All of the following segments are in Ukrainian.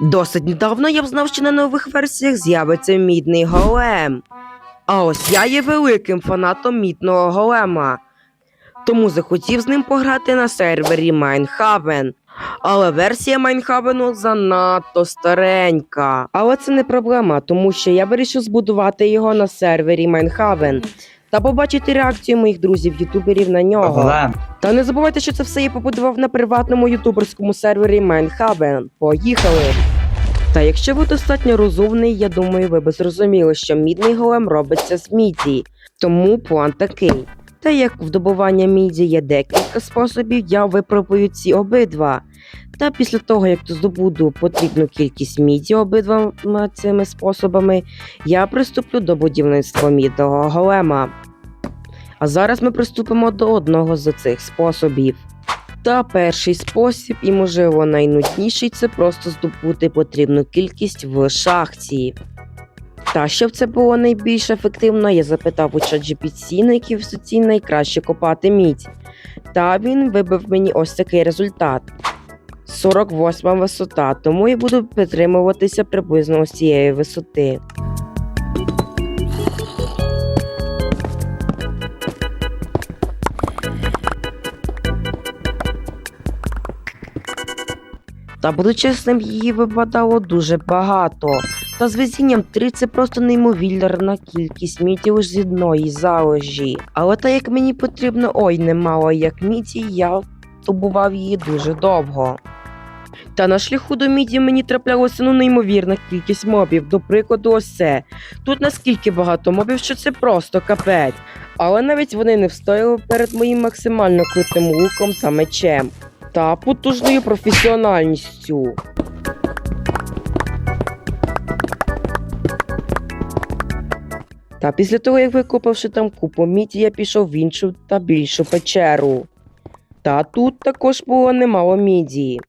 Досить недавно я взнав, що на нових версіях з'явиться мідний голем. А ось я є великим фанатом мідного голема. Тому захотів з ним пограти на сервері Майнхавен. Але версія Майнхавену занадто старенька. Але це не проблема, тому що я вирішив збудувати його на сервері Майнхавен та побачити реакцію моїх друзів-ютуберів на нього. Та не забувайте, що це все я побудував на приватному ютуберському сервері Майнхабен. Поїхали! Та якщо ви достатньо розумний, я думаю, ви би зрозуміли, що мідний голем робиться з міді. Тому план такий. Та як в добування міді є декілька способів, я випробую ці обидва. Та після того, як здобуду потрібну кількість міді обидвома цими способами, я приступлю до будівництва мідного голема. А зараз ми приступимо до одного з цих способів. Та перший спосіб, і можливо найнудніший, це просто здобути потрібну кількість в шахті. Та щоб це було найбільш ефективно, я запитав у ChatGPT, на якій висоті найкраще копати мідь. Та він вибив мені ось такий результат. 48 висота, тому я буду притримуватися приблизно ось цієї висоти. Та буду чесним, її випадало дуже багато. Та з везінням 3 це просто неймовірна кількість лише з одної заложі. Але та як мені потрібно, ой, немало як міді, я добував її дуже довго. Та на шляху до міді мені траплялося ну неймовірна кількість мобів. До прикладу, ось це. Тут наскільки багато мобів, що це просто капець. Але навіть вони не встояли перед моїм максимально крутим луком та мечем та потужною професіональністю. Та після того, як викопавши там купу міді, я пішов в іншу та більшу печеру. Та тут також було немало міді.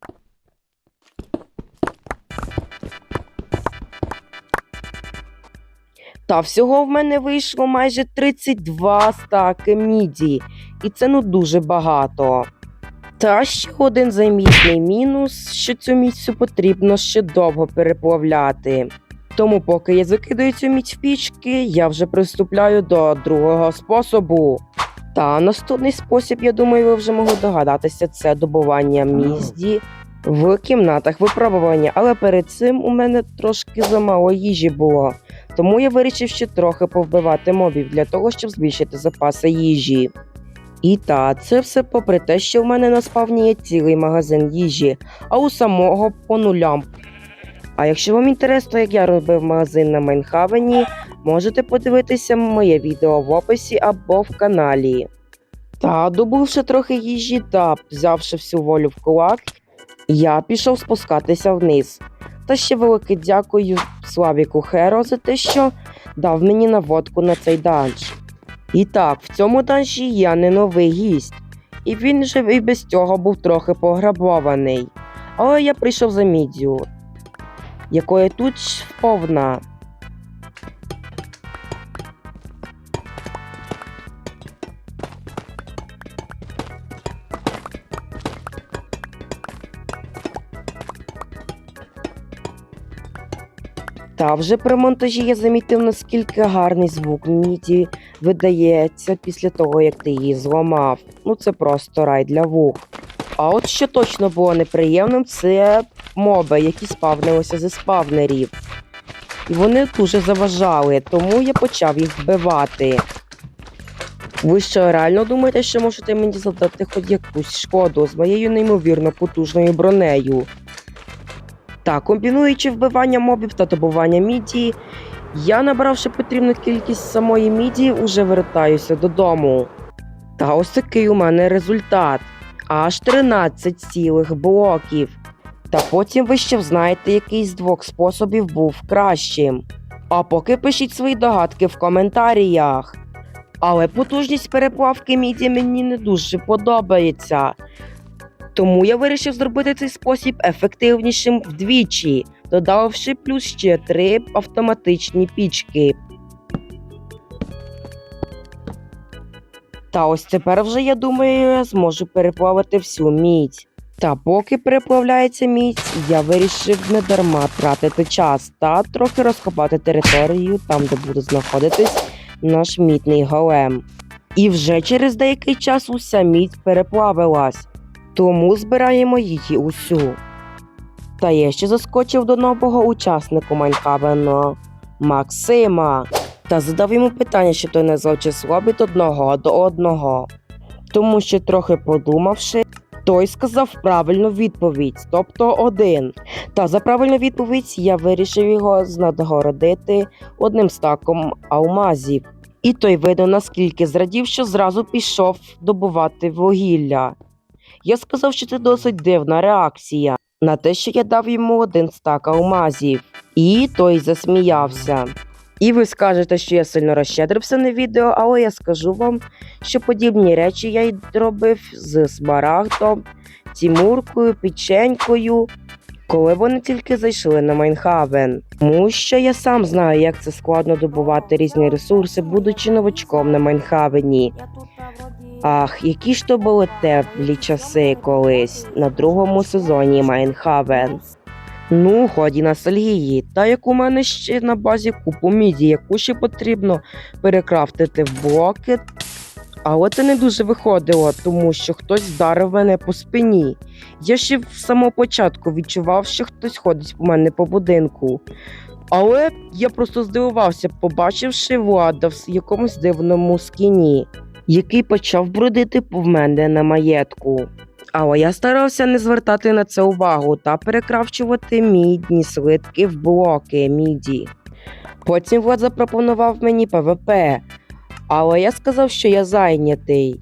Та всього в мене вийшло майже 32 стаки міді, і це ну дуже багато. Та ще один замітний мінус, що цю місцю потрібно ще довго переплавляти. Тому, поки я закидаю цю мідь в пічки, я вже приступляю до другого способу. Та наступний спосіб, я думаю, ви вже могли догадатися, це добування мізді в кімнатах випробування. Але перед цим у мене трошки замало їжі було. Тому я вирішив ще трохи повбивати мобів для того, щоб збільшити запаси їжі. І та, це все попри те, що в мене на спавні є цілий магазин їжі, а у самого по нулям. А якщо вам інтересно, як я робив магазин на Майнхавені, можете подивитися моє відео в описі або в каналі. Та, добувши трохи їжі та взявши всю волю в кулак, я пішов спускатися вниз. Та ще велике дякую Славіку Херо за те, що дав мені наводку на цей данж. І так, в цьому данжі я не новий гість, і він же і без цього був трохи пограбований. Але я прийшов за мідзю, якої тут ж повна. Та вже при монтажі я замітив, наскільки гарний звук міді видається після того, як ти її зламав. Ну це просто рай для вух. А от що точно було неприємним, це моби, які спавнилися зі спавнерів. І вони дуже заважали, тому я почав їх вбивати. Ви що реально думаєте, що можете мені завдати хоч якусь шкоду з моєю неймовірно потужною бронею? Так, комбінуючи вбивання мобів та добування мідії, я, набравши потрібну кількість самої мідії, уже вертаюся додому. Та ось такий у мене результат. Аж 13 цілих блоків. Та потім ви ще взнаєте, який з двох способів був кращим. А поки пишіть свої догадки в коментарях. Але потужність переплавки міді мені не дуже подобається. Тому я вирішив зробити цей спосіб ефективнішим вдвічі, додавши плюс ще три автоматичні пічки. Та ось тепер вже я думаю, я зможу переплавити всю мідь. Та поки переплавляється мідь, я вирішив не дарма тратити час та трохи розкопати територію там, де буде знаходитись наш мідний голем. І вже через деякий час уся мідь переплавилась, тому збираємо її усю. Та я ще заскочив до нового учасника Майнхавена Максима та задав йому питання, що той назвав число від одного до одного. Тому що трохи подумавши, той сказав правильну відповідь, тобто один. Та за правильну відповідь я вирішив його знадгородити одним стаком алмазів. І той видно наскільки зрадів, що зразу пішов добувати вугілля. Я сказав, що це досить дивна реакція на те, що я дав йому один стак алмазів. І той засміявся. І ви скажете, що я сильно розщедрився на відео, але я скажу вам, що подібні речі я й робив з смарагдом, тімуркою, печенькою, коли вони тільки зайшли на Майнхавен. Тому що я сам знаю, як це складно добувати різні ресурси, будучи новачком на Майнхавені. Ах, які ж то були теплі часи колись на другому сезоні Майнхавен. Ну, ході ностальгії, та як у мене ще на базі купу міді, яку ще потрібно перекрафтити в блоки. Але це не дуже виходило, тому що хтось вдарив мене по спині. Я ще в самого початку відчував, що хтось ходить по мене по будинку. Але я просто здивувався, побачивши влада в якомусь дивному скіні, який почав бродити в мене на маєтку. Але я старався не звертати на це увагу та перекравчувати мідні слитки в блоки міді. Потім Влад запропонував мені ПВП, але я сказав, що я зайнятий.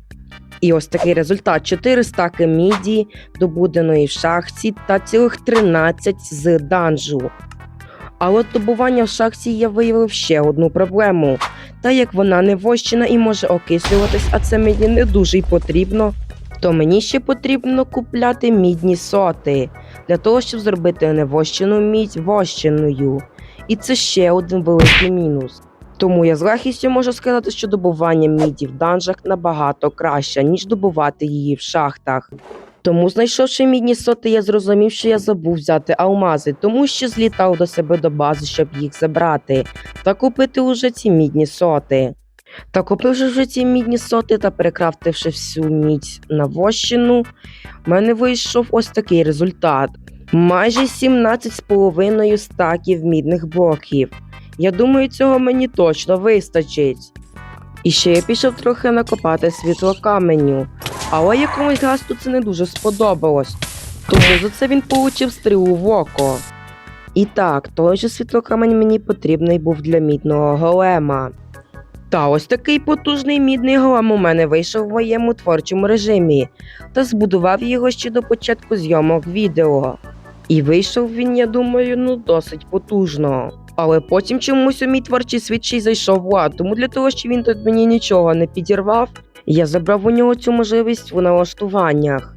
І ось такий результат: 4 стаки міді, добуденої в шахті та цілих 13 з данжу. Але добування в шахті я виявив ще одну проблему. Та як вона не вощена і може окислюватись, а це мені не дуже й потрібно, то мені ще потрібно купляти мідні соти для того, щоб зробити невощену мідь вощеною. І це ще один великий мінус. Тому я з легкістю можу сказати, що добування міді в данжах набагато краще, ніж добувати її в шахтах. Тому, знайшовши мідні соти, я зрозумів, що я забув взяти алмази, тому що злітав до себе до бази, щоб їх забрати, та купити уже ці мідні соти. Та купивши вже ці мідні соти та перекрафтивши всю мідь на вощину, в мене вийшов ось такий результат: майже 17,5 стаків мідних блоків. Я думаю, цього мені точно вистачить. І ще я пішов трохи накопати світлокаменю, але якомусь гасту це не дуже сподобалось, тому за це він получив стрілу в око. І так, той же світлокамень мені потрібний був для мідного голема. Та ось такий потужний мідний голем у мене вийшов в моєму творчому режимі та збудував його ще до початку зйомок відео. І вийшов він, я думаю, ну досить потужно. Але потім чомусь у мій творчий світ ще й зайшов влад, тому для того, щоб він тут мені нічого не підірвав, я забрав у нього цю можливість в налаштуваннях.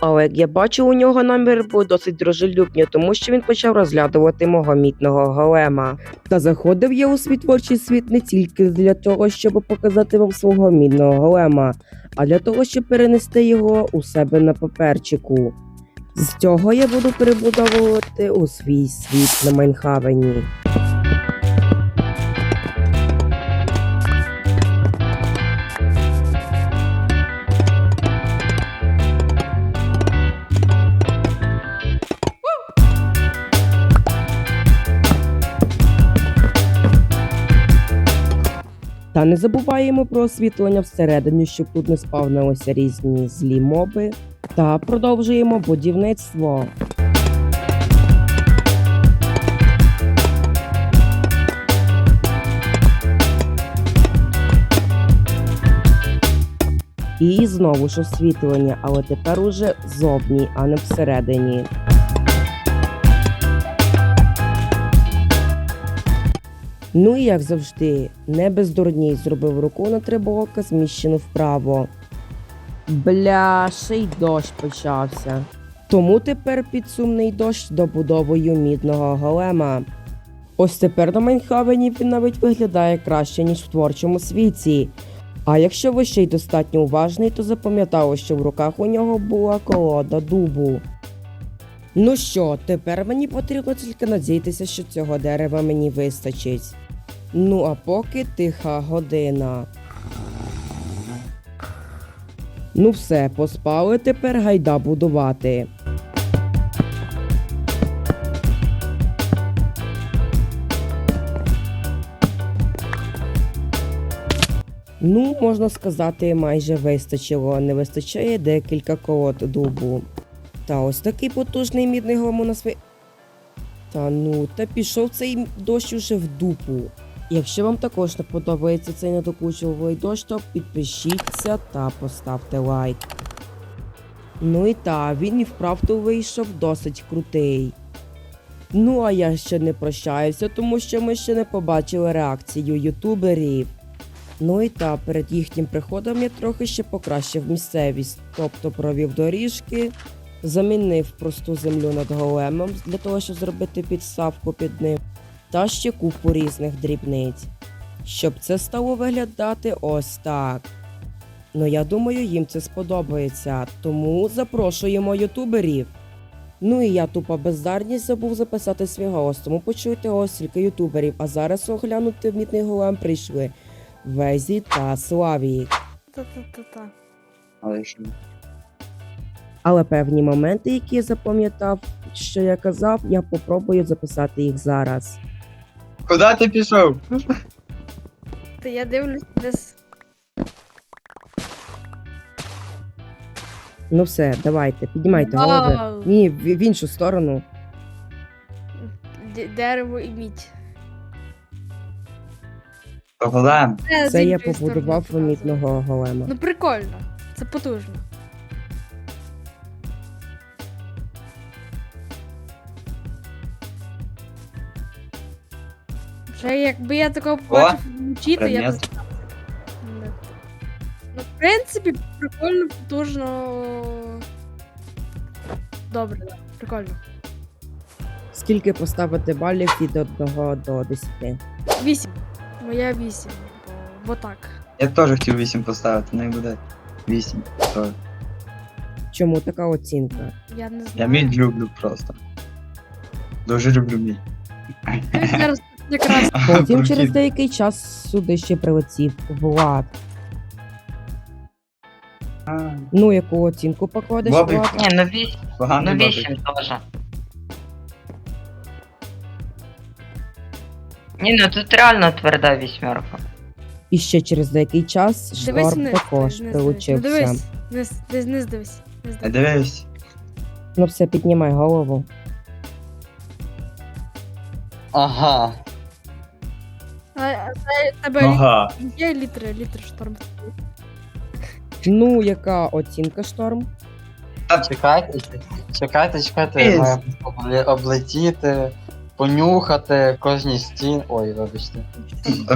Але як я бачу, у нього наміри були досить дружелюбні, тому що він почав розглядувати мого мітного голема. Та заходив я у свій творчий світ не тільки для того, щоб показати вам свого мідного голема, а для того, щоб перенести його у себе на паперчику. З цього я буду перебудовувати у свій світ на Майнхавені. Та не забуваємо про освітлення всередині, щоб тут не спавнилися різні злі моби. Та продовжуємо будівництво. І знову ж освітлення, але тепер уже зовні, а не всередині. Ну і як завжди, не без дурній зробив руку на три блока, зміщену вправо. Бля, ще й дощ почався. Тому тепер підсумний дощ добудовою мідного голема. Ось тепер на Майнхавені він навіть виглядає краще, ніж в творчому світі. А якщо ви ще й достатньо уважний, то запам'ятали, що в руках у нього була колода дубу. Ну що, тепер мені потрібно тільки надіятися, що цього дерева мені вистачить. Ну а поки тиха година. Ну все, поспали, тепер гайда будувати. Ну, можна сказати, майже вистачило. Не вистачає декілька колод дубу. Та ось такий потужний мідний гром у нас. Та ну, та пішов цей дощ уже в дупу. Якщо вам також не подобається цей недокучувалий дощ, то підпишіться та поставте лайк. Ну і та, він і вправду вийшов досить крутий. Ну а я ще не прощаюся, тому що ми ще не побачили реакцію ютуберів. Ну і та, перед їхнім приходом я трохи ще покращив місцевість, тобто провів доріжки, замінив просту землю над големом для того, щоб зробити підставку під ним, та ще купу різних дрібниць. Щоб це стало виглядати ось так. Ну я думаю, їм це сподобається, тому запрошуємо ютуберів. Ну і я тупо бездарність забув записати свій голос, тому почуйте ось тільки ютуберів, а зараз оглянути мідний голем прийшли. Везі та Славік. Та-та-та-та. Але що? Але певні моменти, які я запам'ятав, що я казав, я попробую записати їх зараз. Куди ти пішов? Та я дивлюсь десь. Ну все, давайте, піднімайте голови. Ні, в, в іншу сторону. Д- Дерево і мідь. Голем. Це я побудував помітного голема. Ну прикольно. Це потужно. Вже якби я такого побачив вчити, я б. Ну, в принципі, прикольно, потужно. Добре. Прикольно. Скільки поставити балів від 1 до 10? Вісім. Моя вісім. Бо, бо так. Я теж хотів 8 поставити, не буде 8. То Чому така оцінка? Я не знаю. Я мідь люблю просто. Дуже люблю мідь. Ти зараз якраз Потім через деякий час сюди ще прилетів Влад. А, Ну, яку оцінку покладеш. Влад? Ні, ну 8, ну Поганий бабик. 8 теж. Ні, ну тут реально тверда вісьмерка. І ще через деякий час дивись Шторм вниз. також вниз, вниз. Ну, прилучився. дивись, вниз, дивись. Вниз Не дивись. дивись. Ну все, піднімай голову. Ага. Це тебе Ага. є літри, літри шторм. Ну, яка оцінка шторм? Чекайте, чекайте, чекайте, Із. маю облетіти, понюхати кожній стін. Ой, вибачте.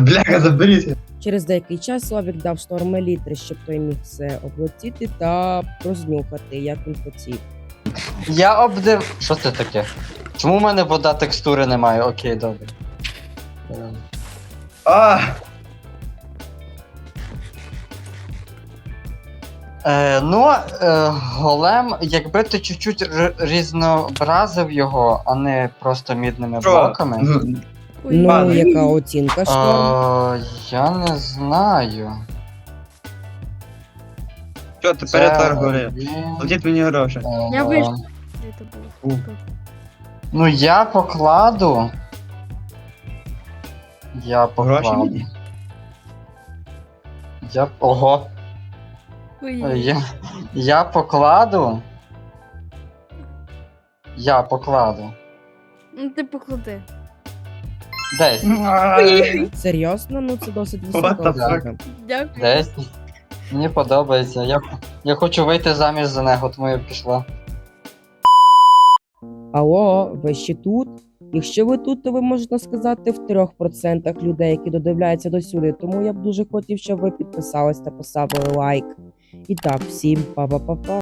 Бляха, заберіть. Через деякий час Славік дав шторму літри, щоб той міг все облетіти та рознюхати, як він хотів. Я обдив. Що це таке? Чому в мене вода текстури немає? Окей, добре. Е, А, Е, ну, е, голем, якби ти чуть-чуть р- різнообразив його, а не просто мідними що? блоками. Ну, Ой, Ну, Ладно. яка оцінка шторм? Е, я не знаю. Що, ти перетар гори? Е, Платіть мені гроші. Я е, вийшов. Де це було? Ну, я покладу. Я Гроші покладу. Я. Ого. Ой, Е, Я, я покладу. Я покладу. Ну ти поклади. Десь. Серйозно? Ну це досить What висока the fuck? оцінка. Дякую. Десь. Мені подобається. Я, я хочу вийти заміж за нього, тому я пішла. Алло, ви ще тут? Якщо ви тут, то ви можете сказати в 3% людей, які додивляються до сюди. Тому я б дуже хотів, щоб ви підписались та поставили лайк. І так, всім па-па-па-па.